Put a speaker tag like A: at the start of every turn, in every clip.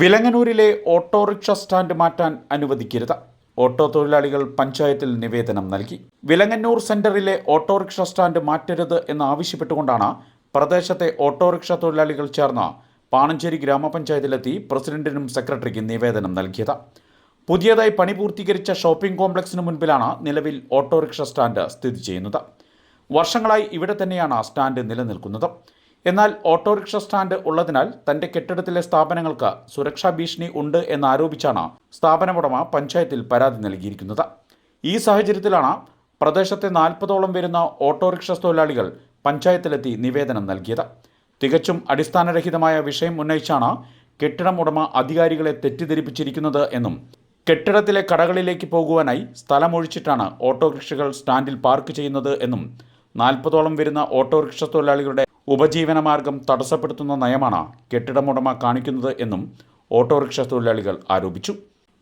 A: വിലങ്ങനൂരിലെ autorickshaw stand മാറ്റാൻ അനുവദിക്കരുത്. Auto തൊഴിലാളികൾ പഞ്ചായത്തിൽ നിവേദനം നൽകി. വിലങ്ങന്നൂർ സെന്ററിലെ ഓട്ടോറിക്ഷ സ്റ്റാൻഡ് മാറ്റരുത് എന്ന് ആവശ്യപ്പെട്ടുകൊണ്ടാണ് പ്രദേശത്തെ ഓട്ടോറിക്ഷ തൊഴിലാളികൾ ചേർന്ന് പാണഞ്ചേരി ഗ്രാമപഞ്ചായത്തിലെത്തി പ്രസിഡന്റിനും സെക്രട്ടറിക്കും നിവേദനം നൽകിയത്. പുതിയതായി പണി പൂർത്തീകരിച്ച ഷോപ്പിംഗ് കോംപ്ലക്സിന് മുൻപിലാണ് നിലവിൽ ഓട്ടോറിക്ഷ സ്റ്റാൻഡ് സ്ഥിതി ചെയ്യുന്നത്. വർഷങ്ങളായി ഇവിടെ തന്നെയാണ് സ്റ്റാൻഡ് നിലനിൽക്കുന്നത്. എന്നാൽ ഓട്ടോറിക്ഷ സ്റ്റാൻഡ് ഉള്ളതിനാൽ തന്റെ കെട്ടിടത്തിലെ സ്ഥാപനങ്ങൾക്ക് സുരക്ഷാ ഭീഷണി ഉണ്ട് എന്നാരോപിച്ചാണ് സ്ഥാപനമുടമ പഞ്ചായത്തിൽ പരാതി നൽകിയിരിക്കുന്നത്. ഈ സാഹചര്യത്തിലാണ് പ്രദേശത്തെ നാൽപ്പതോളം വരുന്ന ഓട്ടോറിക്ഷ തൊഴിലാളികൾ പഞ്ചായത്തിലെത്തി നിവേദനം നൽകിയത്. തികച്ചും അടിസ്ഥാനരഹിതമായ വിഷയം ഉന്നയിച്ചാണ് കെട്ടിടം ഉടമ അധികാരികളെ തെറ്റിദ്ധരിപ്പിച്ചിരിക്കുന്നത് എന്നും കെട്ടിടത്തിലെ കടകളിലേക്ക് പോകുവാനായി സ്ഥലമൊഴിച്ചിട്ടാണ് ഓട്ടോറിക്ഷകൾ സ്റ്റാൻഡിൽ പാർക്ക് ചെയ്യുന്നത് എന്നും നാൽപ്പതോളം വരുന്ന ഓട്ടോറിക്ഷ തൊഴിലാളികളുടെ ഉപജീവന മാർഗം തടസ്സപ്പെടുത്തുന്ന നയമാണ് കെട്ടിടമുടമ കാണിക്കുന്നത് എന്നും ഓട്ടോറിക്ഷ തൊഴിലാളികൾ ആരോപിച്ചു.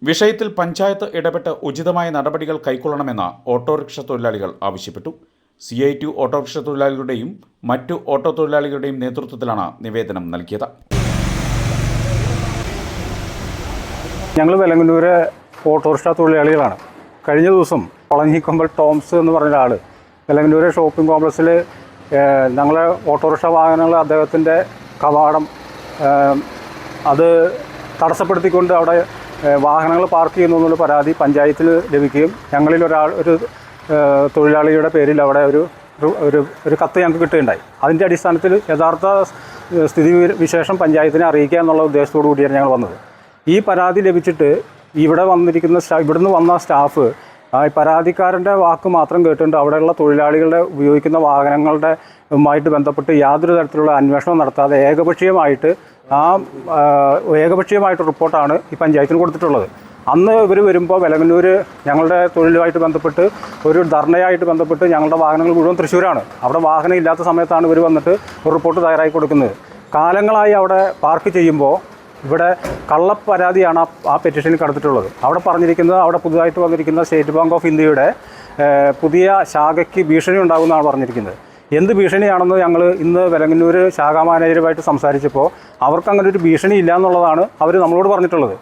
A: വിഷയത്തിൽ പഞ്ചായത്ത് ഇടപെട്ട് ഉചിതമായ നടപടികൾ കൈക്കൊള്ളണമെന്ന് ഓട്ടോറിക്ഷ തൊഴിലാളികൾ ആവശ്യപ്പെട്ടു. സി ഐ ടി ഓട്ടോറിക്ഷ തൊഴിലാളികളുടെയും മറ്റു ഓട്ടോ തൊഴിലാളികളുടെയും നേതൃത്വത്തിലാണ് നിവേദനം നൽകിയത്.
B: ഞങ്ങൾ വെലങ്ങന്നൂര് ഓട്ടോറിക്ഷ തൊഴിലാളികളാണ്. കഴിഞ്ഞ ദിവസം പളഞ്ഞിക്കൊമ്പൽ ടോംസ് എന്ന് പറഞ്ഞ ഒരാൾ വെലങ്ങന്നൂര് ഷോപ്പിംഗ് കോംപ്ലക്സിൽ ഞങ്ങളെ ഓട്ടോറിക്ഷ വാഹനങ്ങൾ അദ്ദേഹത്തിന്റെ കവാടം അത് തടസ്സപ്പെടുത്തിക്കൊണ്ട് അവിടെ വാഹനങ്ങൾ പാർക്ക് ചെയ്യുന്നു എന്നുള്ള പരാതി പഞ്ചായത്തിൽ ലഭിക്കുകയും ഞങ്ങളിൽ ഒരാൾ ഒരു തൊഴിലാളിയുടെ പേരിൽ അവിടെ ഒരു ഒരു- ഒരു കത്ത് ഞങ്ങൾക്ക് കിട്ടുകയുണ്ടായി. അതിന്റെ അടിസ്ഥാനത്തിൽ യഥാർത്ഥ സ്ഥിതി വിശേഷം പഞ്ചായത്തിനെ അറിയിക്കുക എന്നുള്ള ഉദ്ദേശത്തോടു കൂടിയാണ് ഞങ്ങൾ വന്നത്. ഈ പരാതി ലഭിച്ചിട്ട് ഇവിടെ വന്നിരിക്കുന്ന സ്റ്റാ ഇവിടുന്ന് വന്ന സ്റ്റാഫ് ആ പരാതിക്കാരന്റെ വാക്ക് മാത്രം കേട്ടുകൊണ്ട് അവിടെയുള്ള തൊഴിലാളികളുടെ ഉപയോഗിക്കുന്ന വാഹനങ്ങളുടെ ുമായിട്ട് ബന്ധപ്പെട്ട് യാതൊരു തരത്തിലുള്ള അന്വേഷണം നടത്താതെ ഏകപക്ഷീയമായിട്ട് ആ ആ, ഏകപക്ഷീയമായിട്ട് റിപ്പോർട്ടാണ് ഈ പഞ്ചായത്തിന് കൊടുത്തിട്ടുള്ളത്. അന്ന് ഇവർ വരുമ്പോൾ വെലങ്ങന്നൂർ ഞങ്ങളുടെ തൊഴിലുമായിട്ട് ബന്ധപ്പെട്ട് ഒരു ധർണയായിട്ട് ബന്ധപ്പെട്ട് ഞങ്ങളുടെ വാഹനങ്ങൾ മുഴുവൻ തൃശ്ശൂരാണ്. അവിടെ വാഹനം ഇല്ലാത്ത സമയത്താണ് ഇവർ വന്നിട്ട് ഒരു റിപ്പോർട്ട് തയ്യാറായി കൊടുക്കുന്നത്. കാലങ്ങളായി അവിടെ പാർക്ക് ചെയ്യുമ്പോൾ ഇവിടെ കള്ളപ്പരാതിയാണ് ആ പെറ്റീഷനിൽ കടത്തിട്ടുള്ളത് അവിടെ പറഞ്ഞിരിക്കുന്നത് അവിടെ പുതുതായിട്ട് വന്നിരിക്കുന്ന സ്റ്റേറ്റ് ബാങ്ക് ഓഫ് ഇന്ത്യയുടെ പുതിയ ശാഖയ്ക്ക് ഭീഷണി ഉണ്ടാകുമെന്നാണ് പറഞ്ഞിരിക്കുന്നത്. എന്ത് ഭീഷണിയാണെന്ന് ഞങ്ങൾ ഇന്ന് വെലങ്ങന്നൂർ ശാഖാ മാനേജരുമായിട്ട് സംസാരിച്ചപ്പോൾ അവർക്ക് അങ്ങനെ ഒരു ഭീഷണി ഇല്ല എന്നുള്ളതാണ് അവർ നമ്മളോട് പറഞ്ഞിട്ടുള്ളത്.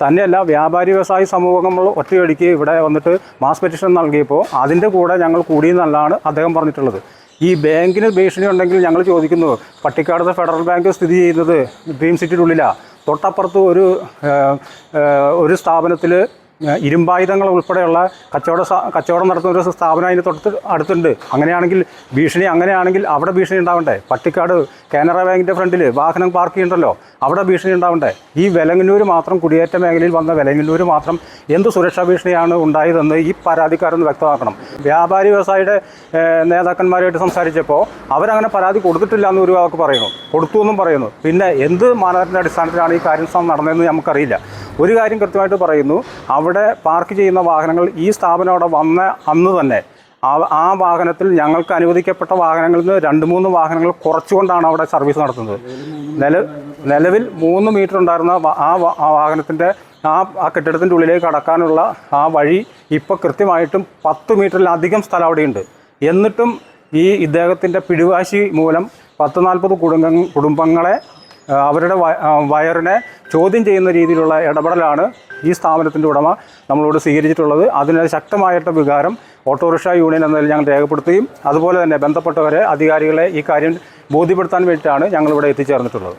B: തന്നെയല്ല വ്യാപാരി വ്യവസായി സമൂഹങ്ങൾ ഒറ്റയടിക്ക് ഇവിടെ വന്നിട്ട് മാസ് പെറ്റീഷൻ നൽകിയപ്പോൾ അതിന്റെ കൂടെ ഞങ്ങൾ കൂടിയെന്നല്ലാണ് അദ്ദേഹം പറഞ്ഞിട്ടുള്ളത്. ഈ ബാങ്കിന് ഭീഷണി ഉണ്ടെങ്കിൽ ഞങ്ങൾ ചോദിക്കുന്നു പട്ടിക്കാടത്തെ ഫെഡറൽ ബാങ്ക് സ്ഥിതി ചെയ്യുന്നത് ഡ്രീം സിറ്റിയുടെ ഉള്ളിലാണ് തൊട്ടപ്പുറത്ത് ഒരു ഒരു സ്ഥാപനത്തിൽ ഇരുമ്പായുധങ്ങൾ ഉൾപ്പെടെയുള്ള കച്ചവട കച്ചവടം നടത്തുന്ന ഒരു സ്ഥാപനം അതിന് തൊട്ട് അടുത്തുണ്ട്. അങ്ങനെയാണെങ്കിൽ ഭീഷണി അങ്ങനെയാണെങ്കിൽ അവിടെ ഭീഷണി ഉണ്ടാവണ്ടേ? പട്ടിക്കാട് കാനറ ബാങ്കിന്റെ ഫ്രണ്ടിൽ വാഹനം പാർക്ക് ചെയ്യുന്നുണ്ടല്ലോ അവിടെ ഭീഷണി ഉണ്ടാവണ്ടേ? ഈ വെലങ്ങന്നൂർ മാത്രം കുടിയേറ്റ മേഖലയിൽ വന്ന വെലങ്ങന്നൂർ മാത്രം എന്ത് സുരക്ഷാ ഭീഷണിയാണ് ഉണ്ടായതെന്ന് ഈ പരാതിക്കാരൊന്ന് വ്യക്തമാക്കണം. വ്യാപാരി വ്യവസായിയുടെ നേതാക്കന്മാരായിട്ട് സംസാരിച്ചപ്പോൾ അവരങ്ങനെ പരാതി കൊടുത്തിട്ടില്ല എന്ന് ഒരു വാക്ക് പറയുന്നു. കൊടുത്തു എന്നും പറയുന്നു. പിന്നെ എന്ത് മാനദണ്ഡത്തിന്റെ അടിസ്ഥാനത്തിലാണ് ഈ കാര്യം നടന്നതെന്ന് നമുക്കറിയില്ല. ഒരു കാര്യം കൃത്യമായിട്ട് പറയുന്നു. അവിടെ പാർക്ക് ചെയ്യുന്ന വാഹനങ്ങൾ ഈ സ്ഥാപനം അവിടെ വന്ന അന്ന് തന്നെ ആ വാഹനത്തിൽ ഞങ്ങൾക്ക് അനുവദിക്കപ്പെട്ട വാഹനങ്ങളിൽ നിന്ന് രണ്ട് മൂന്ന് വാഹനങ്ങൾ കുറച്ചുകൊണ്ടാണ് അവിടെ സർവീസ് നടത്തുന്നത്. നില നിലവിൽ മൂന്ന് മീറ്റർ ഉണ്ടായിരുന്ന ആ വാഹനത്തിന്റെ ആ ആ കെട്ടിടത്തിന്റെ ഉള്ളിലേക്ക് കടക്കാനുള്ള ആ വഴി ഇപ്പോൾ കൃത്യമായിട്ടും പത്ത് മീറ്ററിലധികം സ്ഥലം അവിടെയുണ്ട്. എന്നിട്ടും ഈ ഇദ്ദേഹത്തിന്റെ പിടിവാശി മൂലം പത്ത് നാൽപ്പത് കുടുംബ കുടുംബങ്ങളെ അവരുടെ വയറിനെ ചോദ്യം ചെയ്യുന്ന രീതിയിലുള്ള ഇടപെടലാണ് ഈ സ്ഥാപനത്തിന്റെ ഉടമ നമ്മളോട് സ്വീകരിച്ചിട്ടുള്ളത്. അതിന് ശക്തമായിട്ട് വികാരം ഓട്ടോറിക്ഷ യൂണിയൻ എന്നതിൽ ഞങ്ങൾ രേഖപ്പെടുത്തുകയും അതുപോലെ തന്നെ ബന്ധപ്പെട്ടവരെ അധികാരികളെ ഈ കാര്യം ബോധ്യപ്പെടുത്താൻ വേണ്ടിയിട്ടാണ് ഞങ്ങളിവിടെ എത്തിച്ചേർന്നിട്ടുള്ളത്.